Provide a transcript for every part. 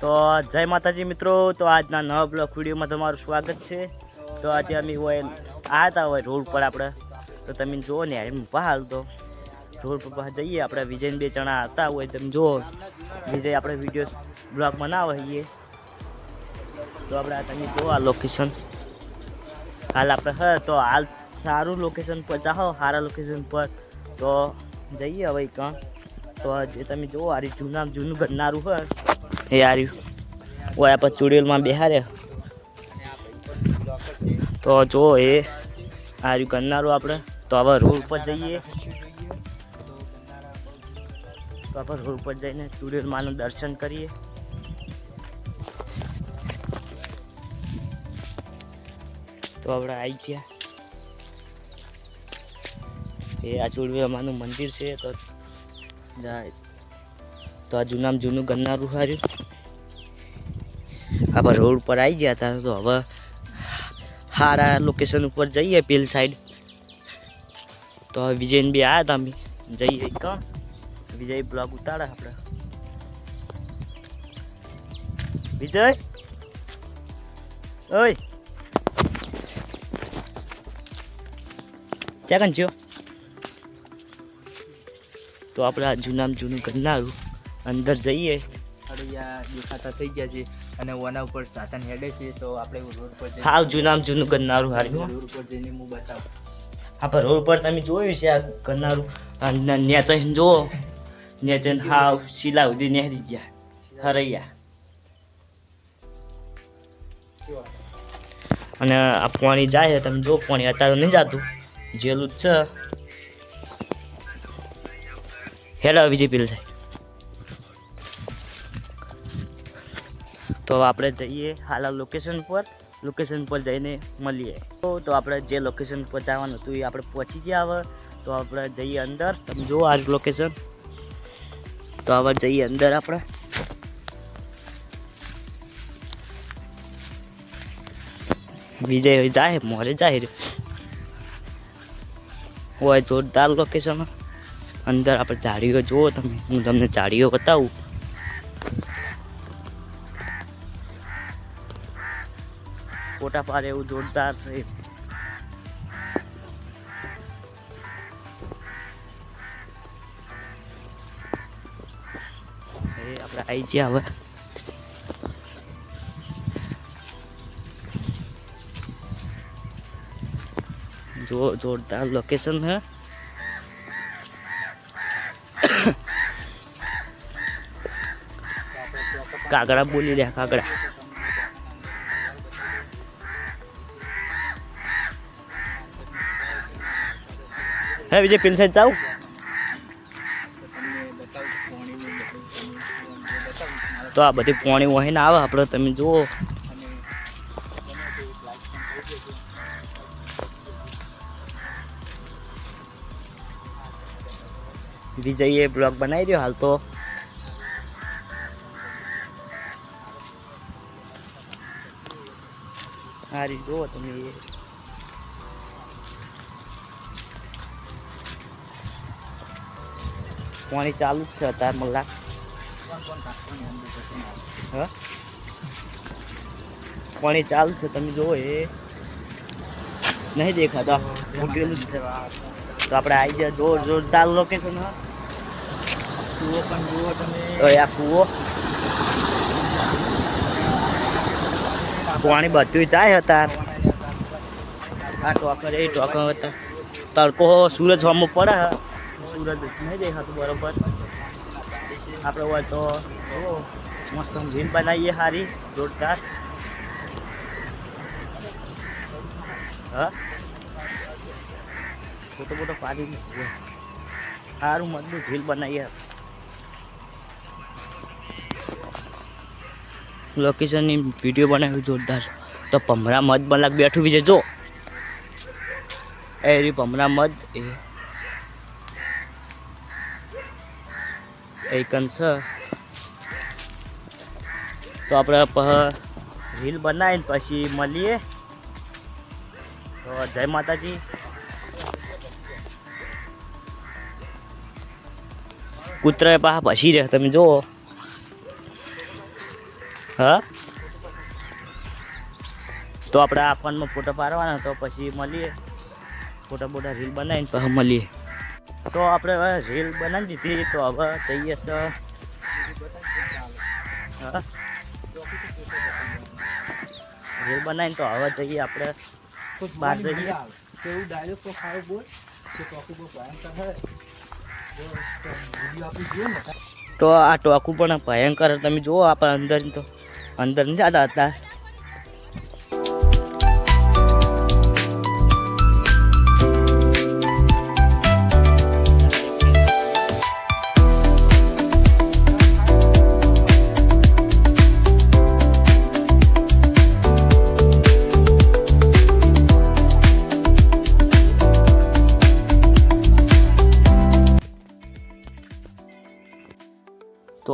તો જય માતાજી મિત્રો, તો આજના નવા બ્લોક વિડીયોમાં તમારું સ્વાગત છે. તો આજે અમે હોય આવતા હોય રોડ પર આપણે. તો તમે જુઓ ને એમ પહાલ તો. રોડ પર જઈએ, આપણે વિજયને બે જણા હતા હોય, તમે જુઓ. વિજય આપણે વીડિયો બ્લોગ ના હોઈએ. તો આપણે તમે જુઓ આ લોકેશન હાલ આપણે હ, તો હાલ સારું લોકેશન પર જાઓ, સારા લોકેશન પર. તો જઈએ હવે કાં. તો જે તમે જુઓ, આ જૂના જૂનું ગણનારું હોય રહ્યું ઓય આપણે ચુડેલમાં બેહારે તો જો એ આર્યું કરનારું આપણે. તો હવે રોડ પર જઈએ. તો આપણે રોડ પર જઈને ચુડેલમાંનું દર્શન કરીએ. તો આપણે આવી ગયા. એ આ ચુડવેમાનું મંદિર છે, તો જાય. તો આ જૂનામાં જૂનું ગન્નારું હાર્યું આપણે રોડ ઉપર આવી ગયા હતા તો હવે સારા લોકેશન ઉપર જઈએ પેલ સાઈડ તો હવે વિજયને બી આવ્યા હતા અમે. જઈએ કાં વિજય બ્લોગ ઉતારે આપણે વિજય? ઓય. ક્યાં કન છો તો આપણે આ જૂનામાં જૂનું ગન્નારું અંદર જઈએ. અડિયા દેખાતા થઈ ગયા છે અને ઓના ઉપર સાધન હેડે છે તો આપણે રોડ પર હાવ જૂનામાં જૂનું ગન્નારું હાર્યું રોડ પર જઈને હું બતાવું. આપણે રોડ પર તમે જોયું છે આ ગન્નારું નેચે જુઓ. નેચે હાવ શીલા સુધી નહેરી ગયા. હરૈયા. અને આ પાણી જાય તમે જો પાણી અત્યારે નહીં જાતું. જેલું જ છે. હેલો વિજય પીલ સાહેબ તો હવે આપણે જઈએ હાલ લોકેશન પર લોકેશન પર જઈને મળીએ તો તો આપણે જે લોકેશન પર જવાનું હતું એ આપણે પહોંચી ગયા હવે તો આપણે જઈએ અંદર તમે જુઓ આ લોકેશન તો હવે જઈએ અંદર આપણે વિજય હવે જાય મોરે જાય રે હોય જોરદાર લોકેશન અંદર આપણે ઝાડીઓ જુઓ તમે હું તમને ઝાડીઓ બતાવું ફોટા પાડે એવું જોરદાર છે. આપણે આવી ગયા હવે. જો જોરદાર લોકેશન હે કાગડા બોલી રહ્યા, કાગડા. હે વિજય પેલી સાઈડ જાઉં તો આ બધી પોણી વહીને આવે, આપણે તમે જુઓ. વિજયે બ્લોગ બનાવી રહ્યો હાલ તો. આ રીતે જુઓ તમે પાણી ચાલુ જ છે અત્યારે મલાક પાણી ચાલુ છે તમે જુઓ એ. નહીં દેખાતા. મૂકેલું જ છે. તો આપણે આવી જાય જોર જોરદાર લોકેશન કૂવો પણ જુઓ તમે. તો આ કૂવો. પાણી બધું જાય હતા આ ટોકર એ ટોકર હતા તડકો સૂરજ હમું પડે હે. સૂરજ નહીં દેખાતું બરોબર. આપણે હોય તો મસ્ત રીલ બનાવીએ સારી જોરદાર. હા? મોટો પાડી મૂકીએ સારું મજબૂત ઝીલ બનાવીએ. લોકેશનની વીડિયો બનાવ્યું જોરદાર. તો પમરા મધ બનાવ બેઠું બીજે જો. એ રી ભમરા મધ. એ એકન છે. તો આપણે રીલ બનાવીને પછી મળીએ. તો જય માતાજી. કૂતરા પાસે પછી રહે, તમે જુઓ. હા? તો આપણે આ ફોનમાં ફોટો પાડવાના, તો પછી મળીએ. ફોટા બોટા રીલ બનાવીને પછી મળીએ. તો આપણે હવે રીલ બનાવી દીધી તો હવે જઈએ છે. રીલ બનાવીને તો હવે જઈએ આપણે બહાર જઈએ. કેવું ડાયલોગ તો ખાવ બોલ કે ટોકી બહુ ભયંકર હે તો આ ટોકું પણ ભયંકર તમે જુઓ આપણે અંદર તો અંદર નહીં જતા હતા.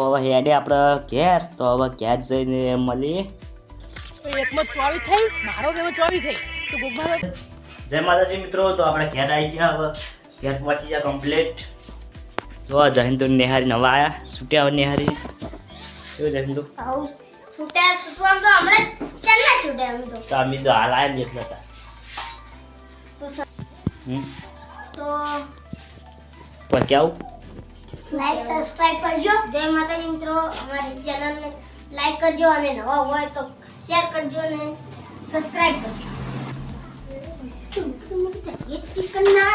તો હવે હેડે આપણે ઘેર. તો હવે ઘેર જઈને મળીએ એકમાં ચોવીસ થઈ. મારો કેવો ચોવી થઈ તો ગોગમાં જય માતાજી મિત્રો તો આપણે ઘેર આવી ગયા હવે. ઘેર પહોંચી ગયા કમ્પ્લીટ જો આ જહીન તો નિહારી નવા આયા. છૂટ્યા નેહારી. કેવું શું જહીન તો આવું. છૂટ્યા છૂટવા તો હમણાં ચાલના છૂટ્યા એમ તો? તો અમે તો હાલ આયા જ એટલા હતા તો તો પણ કેવું લાઈક સબસ્ક્રાઇબ કરજો જય માતાજી મિત્રો અમારી ચેનલને લાઈક કરજો અને નવા હોય તો શેર કરજો અને સબસ્ક્રાઇબ કરજો મોટું મોટું મોટું ના